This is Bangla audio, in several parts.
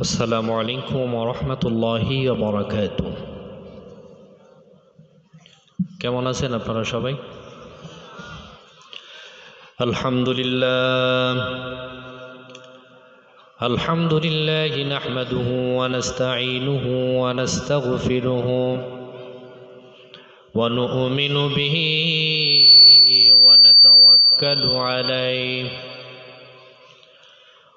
আসসালামু আলাইকুম রহমতুল্লাহি বরাকাত কেমন আছেন আপনারা সবাই আলহামদুলিল্লাহ الحمد لله نحمده ونستعينه ونستغفره ونؤمن به ونتوكل عليه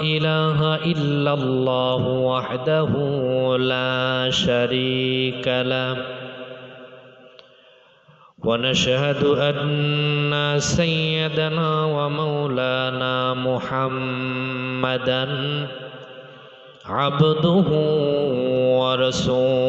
إله إلا الله وحده لا شريك له. ونشهد أن سيدنا ومولانا محمدا عبده ورسوله.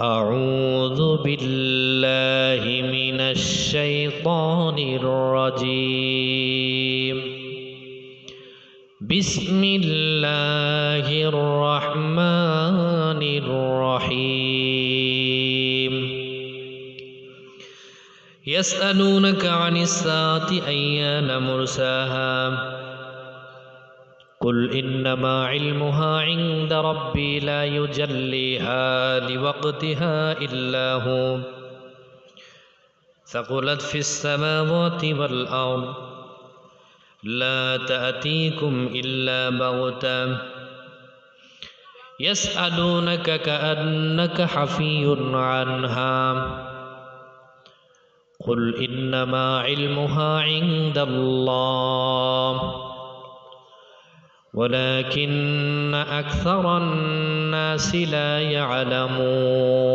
أعوذ بالله من الشيطان الرجيم. بسم الله الرحمن الرحيم. يسألونك عن الساعة أيان مرساها. قل إنما علمها عند ربي لا يجليها لوقتها إلا هو ثقلت في السماوات والأرض لا تأتيكم إلا بغتة يسألونك كأنك حفي عنها قل إنما علمها عند الله ولكن أكثر الناس لا يعلمون.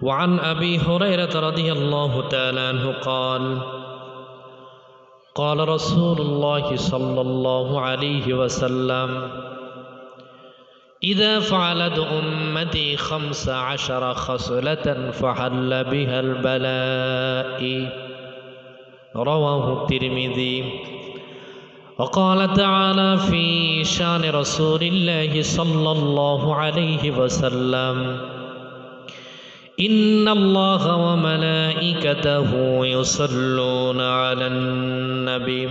وعن أبي هريرة رضي الله تعالى عنه قال قال رسول الله صلى الله عليه وسلم إذا فعلت أمتي خمس عشر خصلة فحل بها البلاء. رواه الترمذي. وقال تعالى في شان رسول الله صلى الله عليه وسلم إن الله وملائكته يصلون على النبي.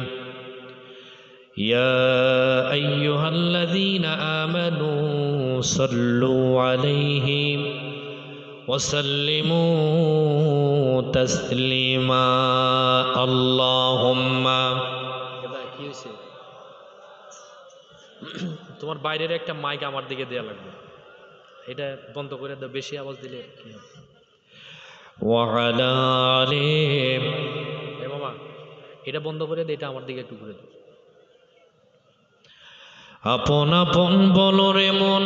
يا أيها الذين آمنوا صلوا عليه وسلموا تسليما. اللهم তোমার বাইরের একটা মাইক আমার দিকে দেওয়া লাগবে। এটা বন্ধ করে দাও বেশি আওয়াজ দিলে কি হবে? এ মামা এটা বন্ধ করে দে এটা আমার দিকে একটু ঘুরে দাও। আপন আপন বলো রে মন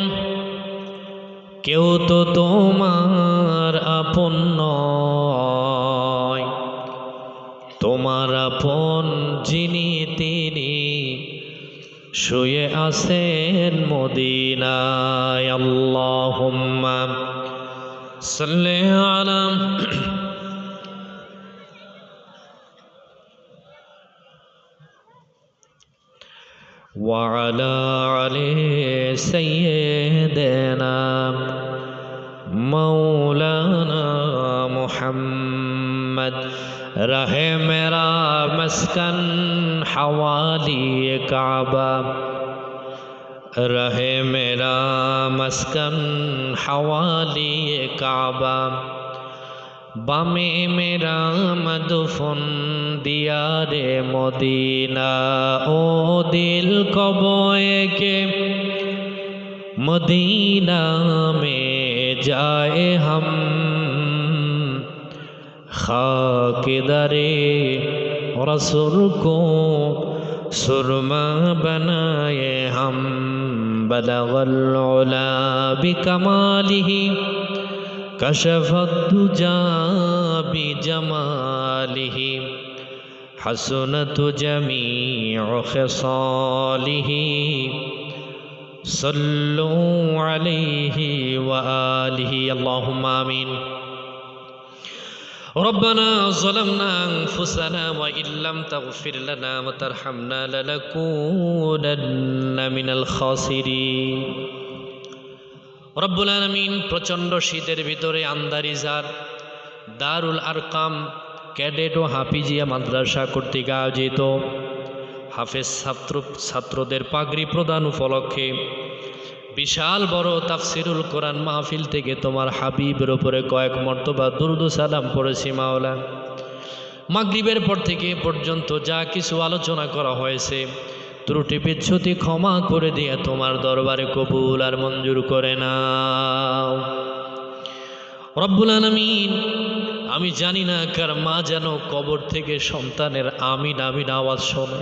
কেউ তো তোমার আপন নয়। আপন যিনি তিনি শুয়ে আছেন মদিনায় আল্লাহুম্মা সাল্লি আলা وعلى علي سيدنا مولانا محمد رہے میرا مسکن حوالی کعبہ۔ رہے میرا مسکن حوالی کعبہ۔ بام میرا مدفن دیار مدینہ۔ او دل کو بوئے کے مدینہ میں جائے ہم۔ खाके दरे रसुल को सुरमा बनाए हम बलवल्ला बिकमालिही कशफुजा बि जमालिही حسنت جميع خصاله صلوا عليه وآله اللهم آمين ربنا ظلمنا أنفسنا وإن لم تغفر لنا وترحمنا لنكونن من الخاسرين রব্বুল আলমিন প্রচণ্ড শীতের ভিতরে আন্দারিজার দারুল আরকাম ক্যাডেট ও হাফিজিয়া মাদ্রাসা কর্তৃক আয়োজিত হাফেজ ছাত্র ছাত্রদের পাগড়ি প্রদান উপলক্ষে বিশাল বড় তাফসিরুল কোরআন মাহফিল থেকে তোমার হাবিবের ওপরে কয়েক মর্তবা দুরুদু সালাম পড়েছি, মাওলা। মাগরিবের পর থেকে পর্যন্ত যা কিছু আলোচনা করা হয়েছে, ত্রুটি বিচ্ছুতি ক্ষমা করে দিয়ে তোমার দরবারে কবুল আর মঞ্জুর করে নাও। রব্বুল আলমিন, আমি জানি না কার মা যেন কবর থেকে সন্তানের আমিন আমিন আওয়াজ শোনে।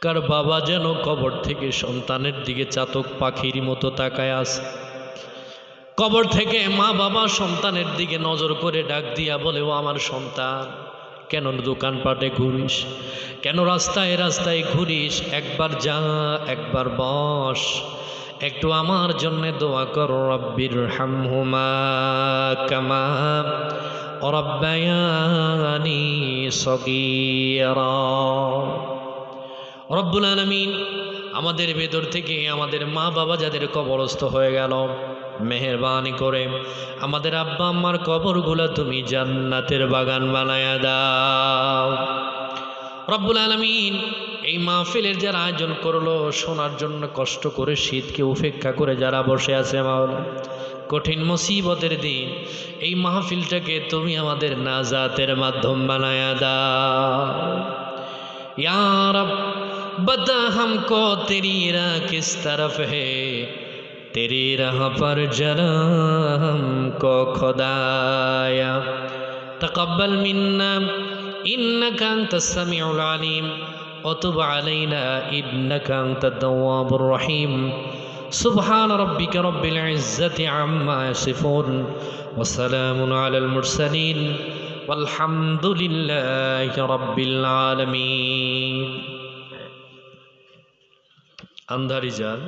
কার বাবা যেন কবর থেকে সন্তানের দিকে চাতক পাখির মতো তাকায় আছে। কবর থেকে মা বাবা সন্তানের দিকে নজর করে ডাক দিয়া বলে, ও আমার সন্তান, কেন দোকানপাটে ঘুরিস? কেন রাস্তায় রাস্তায় ঘুরিস? একবার যা, একবার বস। একটু আমার জন্য দোয়া কর, রব্বির হামহুমা কামা রব্বায়ানি সগীরা। রব্বুল আলমিন আমাদের ভেতর থেকে আমাদের মা বাবা যাদের কবরস্থ হয়ে গেল, মেহরবানি করে আমাদের আব্বা আম্মার কবরগুলো তুমি জান্নাতের বাগান বানায়া দাও। রব্বুল আলমিন এই মাহফিলের যারা আয়োজন করল, শোনার জন্য কষ্ট করে শীতকে উপেক্ষা করে যারা বসে আছে মাওলা, কঠিন মুসিবতের দিন, এই মাহফিলটাকে তুমি আমাদের নাজাতের মাধ্যম বানায়া দাও। यार बता हमको तेरी राह किस तरफ है तेरी राह पर जरा हमको खुदाया तकब्बल मिन्ना إنك أنت السميع العليم وتب علينا إنك أنت التواب الرحيم سبحان ربك رب العزة عما يصفون وسلام على المرسلين والحمد لله رب العالمين আন্ধারিজাল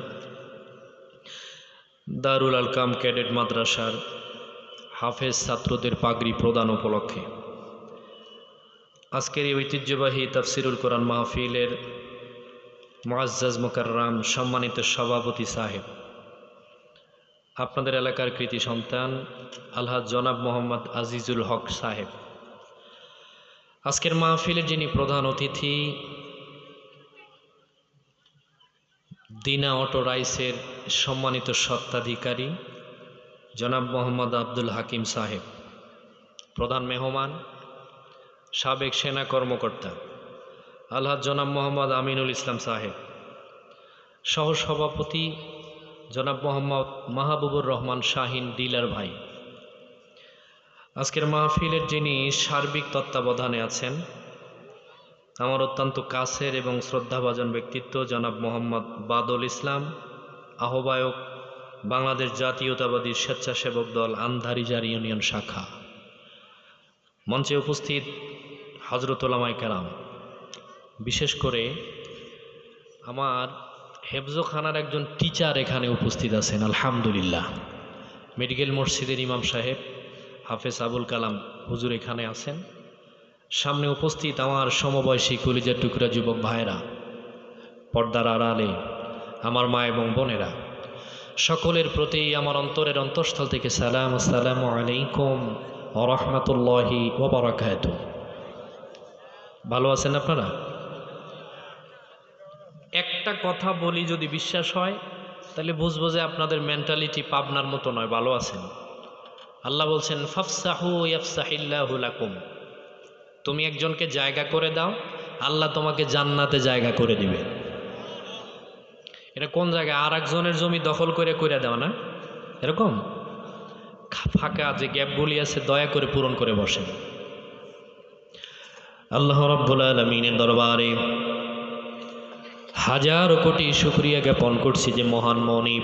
দারুল আলকাম ক্যাডেট মাদ্রাসার হাফেজ ছাত্রদের পাগড়ি প্রদান উপলক্ষে। আজকের এই ঐতিহ্যবাহী তাফসিরুল কোরআন মাহফিলের মুআজ্জাজ মোকাররাম সম্মানিত সভাপতি সাহেব। আপনাদের এলাকার কৃতি সন্তান আলহাজ জনাব মোহাম্মদ আজিজুল হক সাহেব। আজকের মাহফিলের যিনি প্রধান অতিথি দিনা অটো রাইসের সম্মানিত সত্ত্বাধিকারী জনাব মোহাম্মদ আব্দুল হাকিম সাহেব, প্রধান মেহমান, সাবেক সেনা কর্মকর্তা, আলহাজ জনাব মোহাম্মদ আমিনুল ইসলাম সাহেব, সহসভাপতি জনাব মোহাম্মদ মাহবুবুর রহমান শাহিন ডিলার ভাই। আজকের মাহফিলের যিনি সার্বিক তত্ত্বাবধানে আছেন আমার অত্যন্ত কাছের এবং শ্রদ্ধাভাজন ব্যক্তিত্ব জনাব মোহাম্মদ বাদল ইসলাম, আহ্বায়ক বাংলাদেশ জাতীয়তাবাদী স্বেচ্ছাসেবক দল আন্ধারিজার ইউনিয়ন শাখা। মঞ্চে উপস্থিত হজরত ওলামাই কেরাম। বিশেষ করে আমার হেফজোখানার একজন টিচার এখানে উপস্থিত আছেন, আলহামদুলিল্লাহ। মেডিকেল মসজিদের ইমাম সাহেব হাফেজ আবুল কালাম হুজুর এখানে আছেন। সামনে উপস্থিত আমার সমবয়সী কলিজার টুকরা যুবক ভাইরা পর্দার আড়ালে আমার মা এবং বোনেরা, সকলের প্রতি আমার অন্তরের অন্তঃস্থল থেকে সালাম, আসসালামু আলাইকুম রহমতুল্লাহি ওবরাকাত ভালো আছেন আপনারা? একটা কথা বলি যদি বিশ্বাস হয়, তাহলে বুঝব যে আপনাদের মেন্টালিটি পাবনার মতো নয়, ভালো আছেন। আল্লাহ বলছেন, ফাফসাহু ইয়াফসাহিল্লাহু লাকুম। তুমি একজনকে জায়গা করে দাও, আল্লাহ তোমাকে জান্নাতে জায়গা করে দিবে। এটা কোন জায়গায়? আর একজনের জমি দখল করে করে দাও না? এরকম? ফাঁকা যে গ্যাপগুলি আছে, দয়া করে পূরণ করে বসেন। আল্লাহ রব্বুল আলমিনের দরবারে হাজার কোটি শুক্রিয়া জ্ঞাপন করছি যে মহান মনিব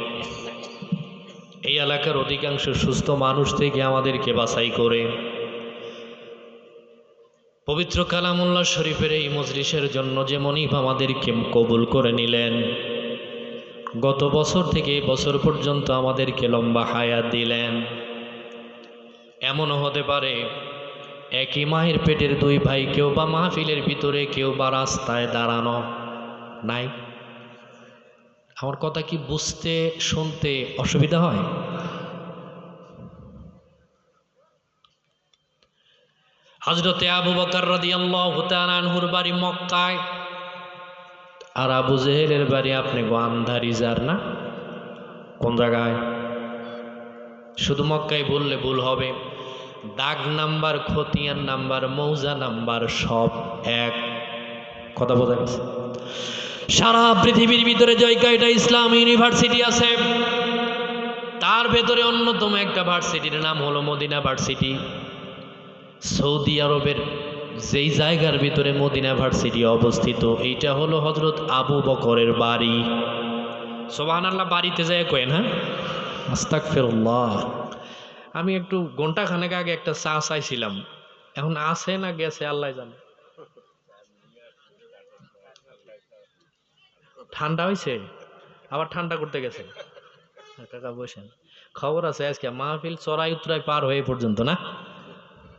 এই এলাকার অধিকাংশ সুস্থ মানুষ থেকে আমাদেরকে বাছাই করে পবিত্র কালামুল্লাহ শরীফের এই মজলিসের জন্য যে মনিব আমাদেরকে কবুল করে নিলেন, গত বছর থেকে বছর পর্যন্ত আমাদেরকে লম্বা হায়াত দিলেন। এমনও হতে পারে, একই মায়ের পেটের দুই ভাই কেউ বা মাহফিলের ভিতরে, কেউ বা রাস্তায় দাঁড়ানো নাই। আমার কথা কি বুঝতে, শুনতে অসুবিধা হয়? হজরতে আবু বকর আনহুর বাড়ি মক্কায়। আর আবু জেহেলের বাড়ি আপনি গোয়ান্ধারি যার না? কোন জায়গায়? শুধু মক্কায় বললে ভুল হবে। দাগ নাম্বার, খতিয়ান নাম্বার, মৌজা নাম্বার সব এক। কথা বোঝা গেছে? সারা পৃথিবীর ভিতরে জয় কয়টা ইসলাম ইউনিভার্সিটি আছে, তার ভেতরে অন্যতম একটা ভার্সিটির নাম হলো মদিনা ভার্সিটি। সৌদি আরবের যেই জায়গার ভিতরে মদিনা ভার্সিটি অবস্থিত, এইটা হলো হজরত আবু বকরের বাড়ি। সোবাহান আল্লাহ বাড়িতে যায় কয়েন হ্যাঁ? আস্তাক ফেরুল্লাহ আমি একটু ঘণ্টা খানেক আগে একটা চা চাইছিলাম। এখন আছে না গেছে, আল্লাহ জানে। ঠান্ডা হয়েছে আবার ঠান্ডা করতে গেছে? কাকা বসেন। খবর আছে আজকে, মাহফিল চড়াই উতরাই পার হয়ে পর্যন্ত, না?